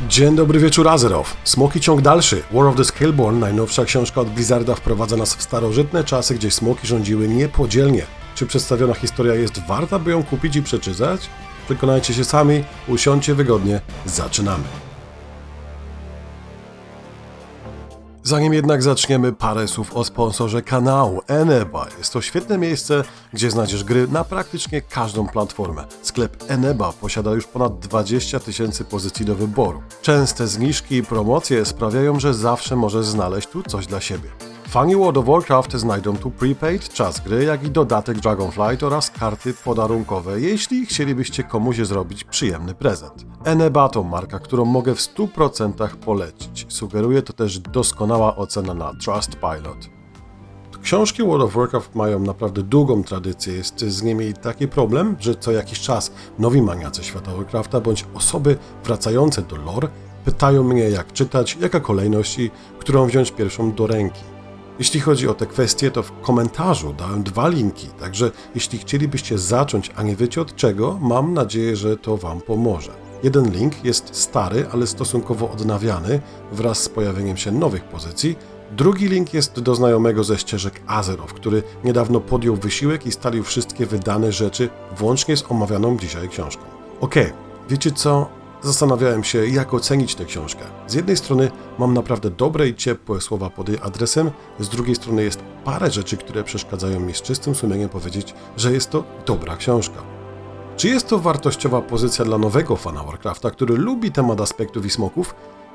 Dzień dobry wieczór Azeroth. Smoki ciąg dalszy. War of the Scaleborn, najnowsza książka od Blizzarda wprowadza nas w starożytne czasy, gdzie smoki rządziły niepodzielnie. Czy przedstawiona historia jest warta, by ją kupić i przeczytać? Przekonajcie się sami, usiądźcie wygodnie, zaczynamy. Zanim jednak zaczniemy, parę słów o sponsorze kanału Eneba. Jest to świetne miejsce, gdzie znajdziesz gry na praktycznie każdą platformę. Sklep Eneba posiada już ponad 20 tysięcy pozycji do wyboru. Częste zniżki i promocje sprawiają, że zawsze możesz znaleźć tu coś dla siebie. Fani World of Warcraft znajdą tu prepaid, czas gry, jak i dodatek Dragonflight oraz karty podarunkowe, jeśli chcielibyście komuś zrobić przyjemny prezent. Eneba to marka, którą mogę w 100% polecić. Sugeruje to też doskonała ocena na Trustpilot. Książki World of Warcraft mają naprawdę długą tradycję. Jest z nimi taki problem, że co jakiś czas nowi maniacy świata Warcrafta bądź osoby wracające do lore pytają mnie jak czytać, jaka kolejność i którą wziąć pierwszą do ręki. Jeśli chodzi o te kwestie, to w komentarzu dałem dwa linki, także jeśli chcielibyście zacząć, a nie wiecie od czego, mam nadzieję, że to Wam pomoże. Jeden link jest stary, ale stosunkowo odnawiany wraz z pojawieniem się nowych pozycji. Drugi link jest do znajomego ze ścieżek Azerow, który niedawno podjął wysiłek i stalił wszystkie wydane rzeczy, włącznie z omawianą dzisiaj książką. Okej, wiecie co? Zastanawiałem się, jak ocenić tę książkę. Z jednej strony mam naprawdę dobre i ciepłe słowa pod jej adresem, z drugiej strony jest parę rzeczy, które przeszkadzają mi z czystym sumieniem powiedzieć, że jest to dobra książka. Czy jest to wartościowa pozycja dla nowego fana Warcrafta, który lubi temat aspektów i smoków?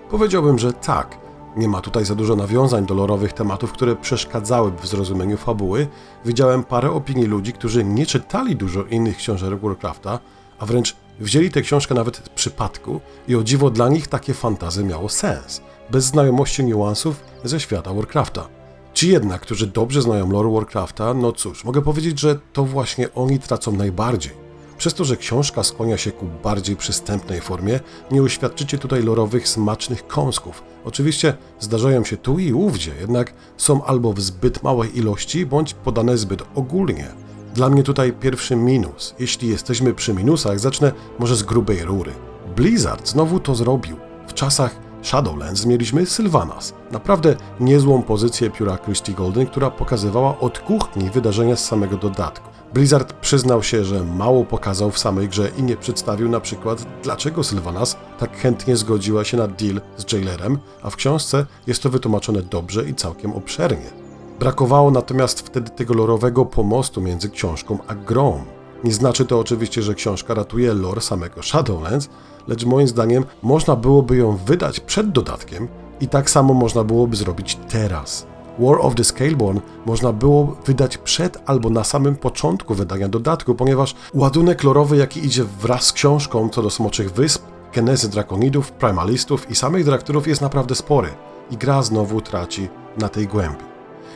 Powiedziałbym, że tak. Nie ma tutaj za dużo nawiązań do lorowych tematów, które przeszkadzałyby w zrozumieniu fabuły. Widziałem parę opinii ludzi, którzy nie czytali dużo innych książek Warcrafta, a wręcz wzięli tę książkę nawet z przypadku i o dziwo dla nich takie fantazy miało sens, bez znajomości niuansów ze świata Warcrafta. Ci jednak, którzy dobrze znają lore Warcrafta, no cóż, mogę powiedzieć, że to właśnie oni tracą najbardziej. Przez to, że książka skłania się ku bardziej przystępnej formie, nie uświadczycie tutaj lorowych, smacznych kąsków. Oczywiście zdarzają się tu i ówdzie, jednak są albo w zbyt małej ilości, bądź podane zbyt ogólnie. Dla mnie tutaj pierwszy minus. Jeśli jesteśmy przy minusach, zacznę może z grubej rury. Blizzard znowu to zrobił. W czasach Shadowlands mieliśmy Sylvanas. Naprawdę niezłą pozycję pióra Christie Golden, która pokazywała od kuchni wydarzenia z samego dodatku. Blizzard przyznał się, że mało pokazał w samej grze i nie przedstawił na przykład, dlaczego Sylvanas tak chętnie zgodziła się na deal z Jailerem, a w książce jest to wytłumaczone dobrze i całkiem obszernie. Brakowało natomiast wtedy tego lorowego pomostu między książką a grą. Nie znaczy to oczywiście, że książka ratuje lore samego Shadowlands, lecz moim zdaniem można byłoby ją wydać przed dodatkiem i tak samo można byłoby zrobić teraz. War of the Scaleborn można było wydać przed albo na samym początku wydania dodatku, ponieważ ładunek lorowy, jaki idzie wraz z książką co do Smoczych Wysp, genezy drakonidów, primalistów i samych drakturów jest naprawdę spory i gra znowu traci na tej głębi.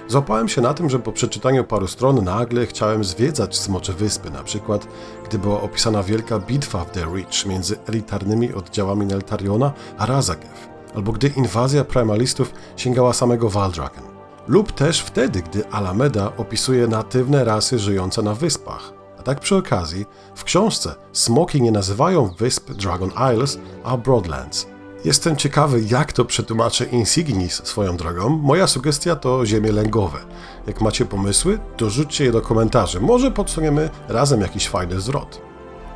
Złapałem się na tym, że po przeczytaniu paru stron nagle chciałem zwiedzać Smocze Wyspy, na przykład gdy była opisana wielka bitwa w The Reach między elitarnymi oddziałami Neltariona a Razagev, albo gdy inwazja primalistów sięgała samego Valdraken, lub też wtedy, gdy Alameda opisuje natywne rasy żyjące na wyspach. A tak przy okazji, w książce smoki nie nazywają wysp Dragon Isles, a Broadlands – Jestem ciekawy, jak to przetłumaczy Insignis swoją drogą. Moja sugestia to ziemie lęgowe. Jak macie pomysły, to rzućcie je do komentarzy. Może podsuniemy razem jakiś fajny zwrot.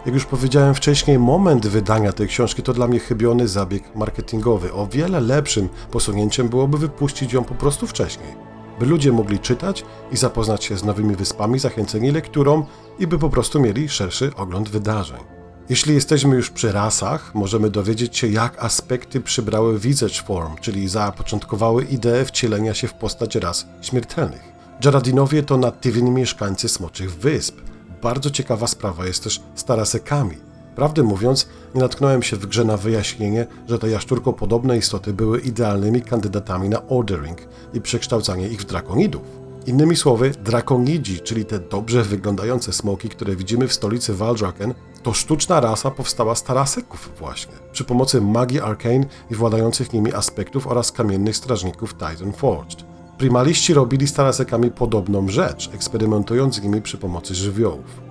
Jak już powiedziałem wcześniej, moment wydania tej książki to dla mnie chybiony zabieg marketingowy. O wiele lepszym posunięciem byłoby wypuścić ją po prostu wcześniej, by ludzie mogli czytać i zapoznać się z nowymi wyspami, zachęceni lekturą i by po prostu mieli szerszy ogląd wydarzeń. Jeśli jesteśmy już przy rasach, możemy dowiedzieć się, jak aspekty przybrały visage form, czyli zapoczątkowały ideę wcielenia się w postać ras śmiertelnych. Jaradinowie to natywni mieszkańcy Smoczych Wysp. Bardzo ciekawa sprawa jest też z Tarasekami. Prawdę mówiąc, nie natknąłem się w grze na wyjaśnienie, że te jaszczurko-podobne istoty były idealnymi kandydatami na ordering i przekształcanie ich w drakonidów. Innymi słowy, drakonidzi, czyli te dobrze wyglądające smoki, które widzimy w stolicy Valdraken, to sztuczna rasa powstała z taraseków właśnie, przy pomocy magii arcane i władających nimi aspektów oraz kamiennych strażników Titan Forged. Primaliści robili z tarasekami podobną rzecz, eksperymentując z nimi przy pomocy żywiołów.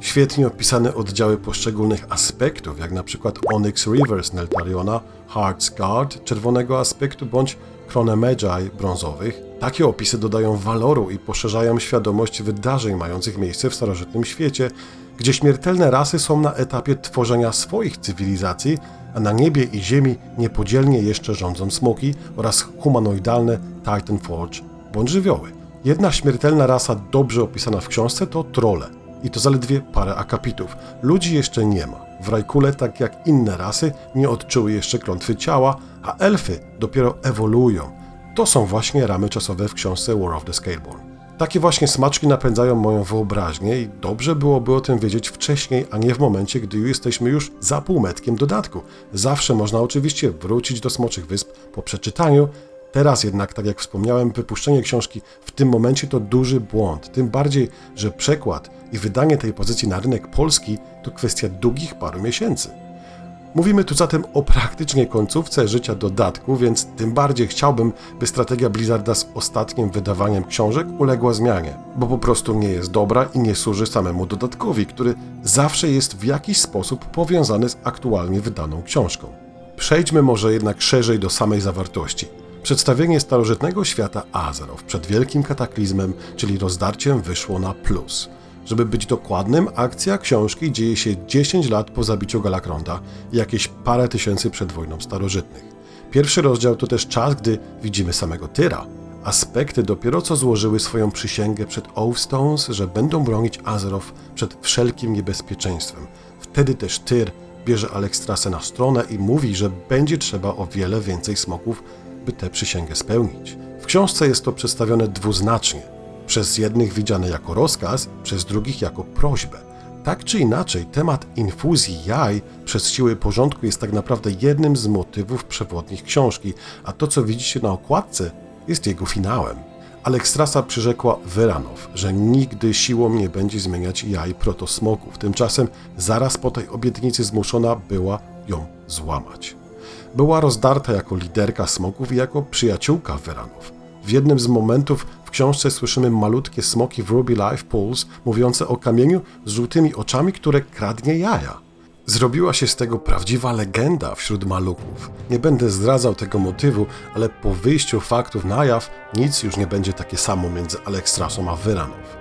Świetnie opisane oddziały poszczególnych aspektów, jak na przykład Onyx Reverse Neltariona, Heart's Guard czerwonego aspektu bądź Magi brązowych. Takie opisy dodają waloru i poszerzają świadomość wydarzeń mających miejsce w starożytnym świecie, gdzie śmiertelne rasy są na etapie tworzenia swoich cywilizacji, a na niebie i ziemi niepodzielnie jeszcze rządzą smoki oraz humanoidalne Titan Forge bądź żywioły. Jedna śmiertelna rasa dobrze opisana w książce to trolle. I to zaledwie parę akapitów. Ludzi jeszcze nie ma. W Rajkule, tak jak inne rasy, nie odczuły jeszcze klątwy ciała, a elfy dopiero ewoluują. To są właśnie ramy czasowe w książce War of the Scaleborn. Takie właśnie smaczki napędzają moją wyobraźnię i dobrze byłoby o tym wiedzieć wcześniej, a nie w momencie, gdy jesteśmy już za półmetkiem dodatku. Zawsze można oczywiście wrócić do Smoczych Wysp po przeczytaniu, Teraz jednak, tak jak wspomniałem, wypuszczenie książki w tym momencie to duży błąd. Tym bardziej, że przekład i wydanie tej pozycji na rynek polski to kwestia długich paru miesięcy. Mówimy tu zatem o praktycznie końcówce życia dodatku, więc tym bardziej chciałbym, by strategia Blizzarda z ostatnim wydawaniem książek uległa zmianie, bo po prostu nie jest dobra i nie służy samemu dodatkowi, który zawsze jest w jakiś sposób powiązany z aktualnie wydaną książką. Przejdźmy może jednak szerzej do samej zawartości. Przedstawienie starożytnego świata Azeroth przed wielkim kataklizmem, czyli rozdarciem, wyszło na plus. Żeby być dokładnym, akcja książki dzieje się 10 lat po zabiciu Galakronda i jakieś parę tysięcy przed wojną starożytnych. Pierwszy rozdział to też czas, gdy widzimy samego Tyra. Aspekty dopiero co złożyły swoją przysięgę przed Oathstones, że będą bronić Azeroth przed wszelkim niebezpieczeństwem. Wtedy też Tyr bierze Alekstrasę na stronę i mówi, że będzie trzeba o wiele więcej smoków by tę przysięgę spełnić. W książce jest to przedstawione dwuznacznie. Przez jednych widziane jako rozkaz, przez drugich jako prośbę. Tak czy inaczej, temat infuzji jaj przez siły porządku jest tak naprawdę jednym z motywów przewodnich książki, a to, co widzicie na okładce, jest jego finałem. Alekstrasa przyrzekła Wyranow, że nigdy siłą nie będzie zmieniać jaj protosmoków. Tymczasem zaraz po tej obietnicy zmuszona była ją złamać. Była rozdarta jako liderka smoków i jako przyjaciółka Weranów. W jednym z momentów w książce słyszymy malutkie smoki w Ruby Life Pulse mówiące o kamieniu z żółtymi oczami, które kradnie jaja. Zrobiła się z tego prawdziwa legenda wśród maluków. Nie będę zdradzał tego motywu, ale po wyjściu faktów na jaw nic już nie będzie takie samo między Alekstrasą a Wyranów.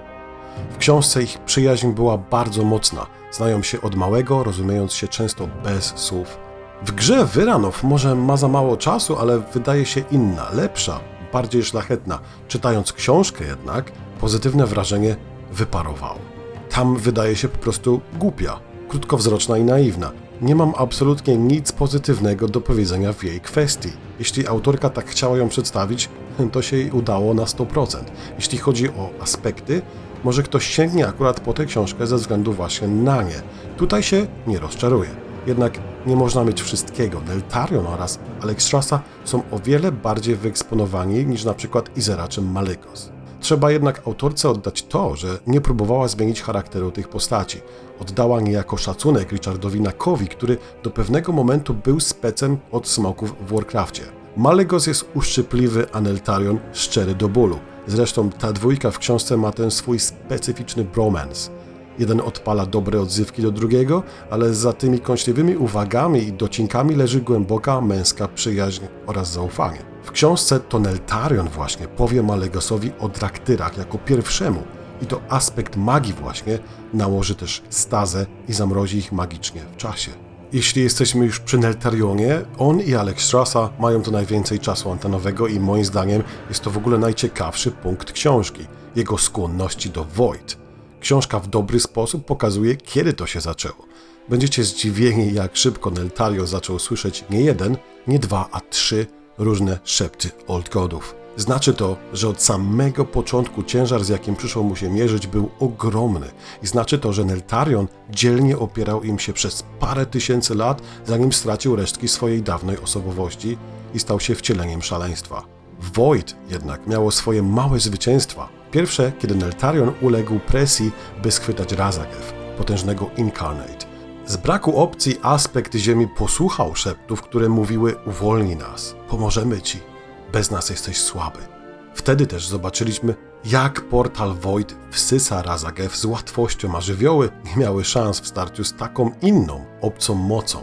W książce ich przyjaźń była bardzo mocna. Znają się od małego, rozumiejąc się często bez słów. W grze Wyranow może ma za mało czasu, ale wydaje się inna, lepsza, bardziej szlachetna. Czytając książkę jednak, pozytywne wrażenie wyparowało. Tam wydaje się po prostu głupia, krótkowzroczna i naiwna. Nie mam absolutnie nic pozytywnego do powiedzenia w jej kwestii. Jeśli autorka tak chciała ją przedstawić, to się jej udało na 100%. Jeśli chodzi o aspekty, może ktoś sięgnie akurat po tę książkę ze względu właśnie na nie. Tutaj się nie rozczaruje. Jednak nie można mieć wszystkiego. Neltarion oraz Alexstrasza są o wiele bardziej wyeksponowani niż przykład Izera czy. Trzeba jednak autorce oddać to, że nie próbowała zmienić charakteru tych postaci. Oddała niejako szacunek Richardowi Nakowi, który do pewnego momentu był specem od smoków w Warcraftie. Malygos jest uszczypliwy, a Neltarion szczery do bólu. Zresztą ta dwójka w książce ma ten swój specyficzny bromance. Jeden odpala dobre odzywki do drugiego, ale za tymi kąśliwymi uwagami i docinkami leży głęboka męska przyjaźń oraz zaufanie. W książce to Neltarion właśnie powie Malegosowi o draktyrach jako pierwszemu i to aspekt magii właśnie nałoży też stazę i zamrozi ich magicznie w czasie. Jeśli jesteśmy już przy Neltarionie, on i Alex Strassa mają tu najwięcej czasu antenowego i moim zdaniem jest to w ogóle najciekawszy punkt książki, jego skłonności do Void. Książka w dobry sposób pokazuje, kiedy to się zaczęło. Będziecie zdziwieni, jak szybko Neltario zaczął słyszeć nie jeden, nie dwa, a trzy różne szepty Old Godów. Znaczy to, że od samego początku ciężar, z jakim przyszło mu się mierzyć, był ogromny. I znaczy to, że Neltarion dzielnie opierał im się przez parę tysięcy lat, zanim stracił resztki swojej dawnej osobowości i stał się wcieleniem szaleństwa. Void jednak miało swoje małe zwycięstwa, Pierwsze, kiedy Neltarion uległ presji, by schwytać Razagew, potężnego Incarnate. Z braku opcji aspekt Ziemi posłuchał szeptów, które mówiły uwolnij nas, pomożemy ci, bez nas jesteś słaby. Wtedy też zobaczyliśmy Jak portal Void wsysa Razagew z łatwością, a żywioły nie miały szans w starciu z taką inną, obcą mocą.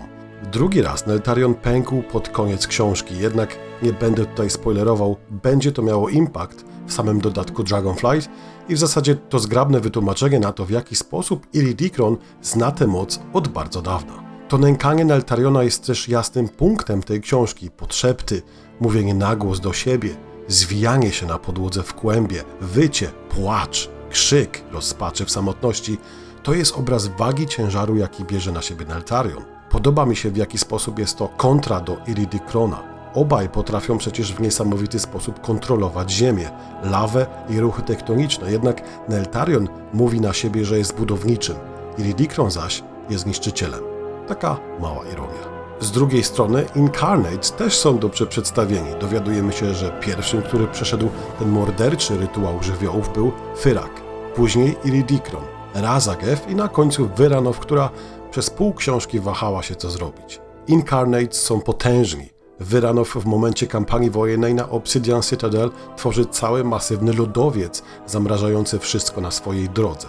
Drugi raz Neltarion pękł pod koniec książki, jednak nie będę tutaj spoilerował, będzie to miało impact w samym dodatku Dragonflight i w zasadzie to zgrabne wytłumaczenie na to, w jaki sposób Iridikron zna tę moc od bardzo dawna. To nękanie Neltariona jest też jasnym punktem tej książki, podszepty, mówienie na głos do siebie, zwijanie się na podłodze w kłębie, wycie, płacz, krzyk, rozpaczy w samotności, to jest obraz wagi ciężaru, jaki bierze na siebie Neltarion. Podoba mi się, w jaki sposób jest to kontra do Iridikrona. Obaj potrafią przecież w niesamowity sposób kontrolować ziemię, lawę i ruchy tektoniczne, jednak Neltarion mówi na siebie, że jest budowniczym, Iridikron zaś jest niszczycielem. Taka mała ironia. Z drugiej strony Incarnates też są dobrze przedstawieni. Dowiadujemy się, że pierwszym, który przeszedł ten morderczy rytuał żywiołów był Fyrak, później Iridikron, Razagev i na końcu Vyranow, która przez pół książki wahała się co zrobić. Incarnates są potężni. Vyranow w momencie kampanii wojennej na Obsidian Citadel tworzy cały masywny lodowiec, zamrażający wszystko na swojej drodze.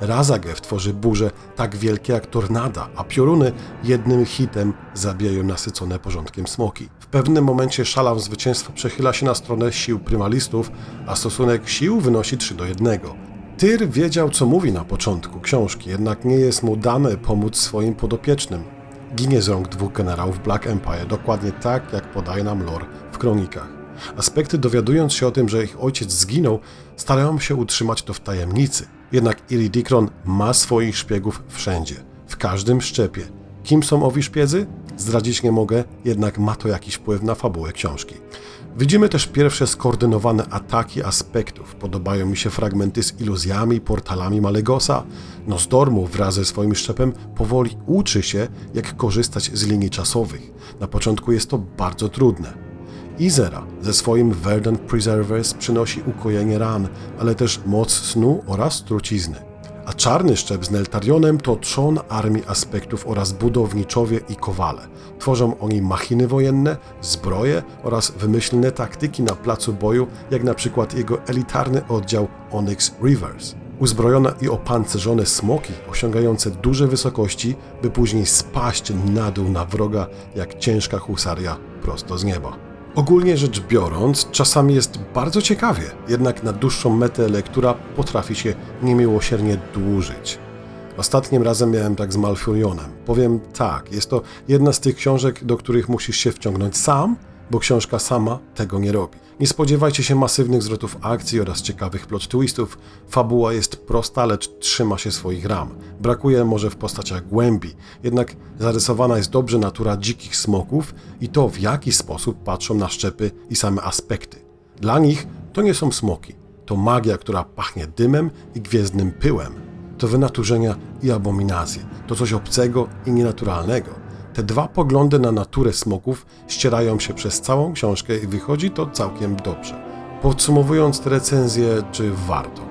Razagev tworzy burze tak wielkie jak tornada, a pioruny jednym hitem zabijają nasycone porządkiem smoki. W pewnym momencie szalam zwycięstwa przechyla się na stronę sił prymalistów, a stosunek sił wynosi 3 do 1. Tyr wiedział, co mówi na początku książki, jednak nie jest mu dane pomóc swoim podopiecznym. Ginie z rąk dwóch generałów Black Empire, dokładnie tak, jak podaje nam lore w kronikach. Aspekty dowiadując się o tym, że ich ojciec zginął, starają się utrzymać to w tajemnicy. Jednak Iridikron ma swoich szpiegów wszędzie, w każdym szczepie. Kim są owi szpiedzy? Zdradzić nie mogę, jednak ma to jakiś wpływ na fabułę książki. Widzimy też pierwsze skoordynowane ataki aspektów. Podobają mi się fragmenty z iluzjami portalami Malegosa. Nosdormu wraz ze swoim szczepem powoli uczy się, jak korzystać z linii czasowych. Na początku jest to bardzo trudne. Izera ze swoim Verdant Preservers przynosi ukojenie ran, ale też moc snu oraz trucizny. A czarny szczep z Neltarionem to trzon armii aspektów oraz budowniczowie i kowale. Tworzą oni machiny wojenne, zbroje oraz wymyślne taktyki na placu boju, jak na przykład jego elitarny oddział Onyx Rivers. Uzbrojone i opancerzone smoki osiągające duże wysokości, by później spaść na dół na wroga jak ciężka husaria prosto z nieba. Ogólnie rzecz biorąc, czasami jest bardzo ciekawie, jednak na dłuższą metę lektura potrafi się niemiłosiernie dłużyć. Ostatnim razem miałem tak z Malfurionem. Powiem tak, jest to jedna z tych książek, do których musisz się wciągnąć sam, bo książka sama tego nie robi. Nie spodziewajcie się masywnych zwrotów akcji oraz ciekawych plot twistów. Fabuła jest prosta, lecz trzyma się swoich ram. Brakuje może w postaciach głębi, jednak zarysowana jest dobrze natura dzikich smoków i to w jaki sposób patrzą na szczepy i same aspekty. Dla nich to nie są smoki, to magia, która pachnie dymem i gwiezdnym pyłem. To wynaturzenia i abominacje, to coś obcego i nienaturalnego te dwa poglądy na naturę smoków ścierają się przez całą książkę i wychodzi to całkiem dobrze. Podsumowując te recenzje, czy warto?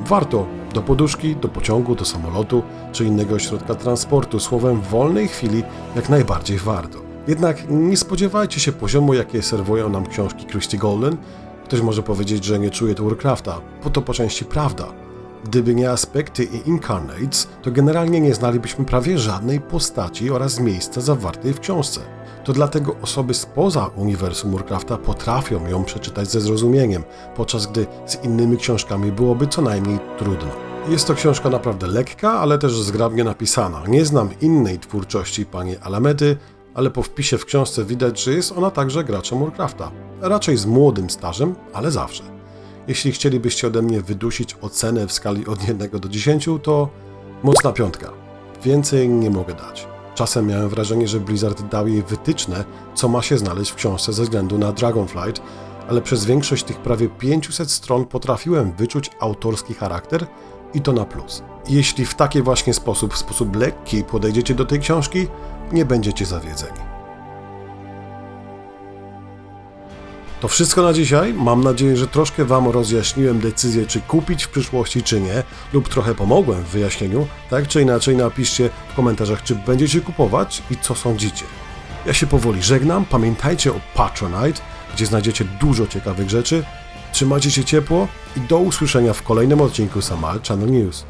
Warto do poduszki, do pociągu, do samolotu czy innego środka transportu, słowem w wolnej chwili jak najbardziej warto. Jednak nie spodziewajcie się poziomu, jakie serwują nam książki Christie Golden. Ktoś może powiedzieć, że nie czuje to Warcrafta, bo to po części prawda Gdyby nie aspekty i incarnates, to generalnie nie znalibyśmy prawie żadnej postaci oraz miejsca zawartej w książce. To dlatego osoby spoza uniwersum Warcrafta potrafią ją przeczytać ze zrozumieniem, podczas gdy z innymi książkami byłoby co najmniej trudno. Jest to książka naprawdę lekka, ale też zgrabnie napisana. Nie znam innej twórczości pani Alamedy, ale po wpisie w książce widać, że jest ona także graczem Warcrafta. Raczej z młodym stażem, ale zawsze. Jeśli chcielibyście ode mnie wydusić ocenę w skali od 1 do 10, to mocna piątka. Więcej nie mogę dać. Czasem miałem wrażenie, że Blizzard dał jej wytyczne, co ma się znaleźć w książce ze względu na Dragonflight, ale przez większość tych prawie 500 stron potrafiłem wyczuć autorski charakter i to na plus. Jeśli w taki właśnie sposób, w sposób lekki podejdziecie do tej książki, nie będziecie zawiedzeni. To wszystko na dzisiaj. Mam nadzieję, że troszkę Wam rozjaśniłem decyzję, czy kupić w przyszłości, czy nie, lub trochę pomogłem w wyjaśnieniu. Tak czy inaczej, napiszcie w komentarzach, czy będziecie kupować i co sądzicie. Ja się powoli żegnam. Pamiętajcie o Patronite, gdzie znajdziecie dużo ciekawych rzeczy. Trzymajcie się ciepło i do usłyszenia w kolejnym odcinku Samal Channel News.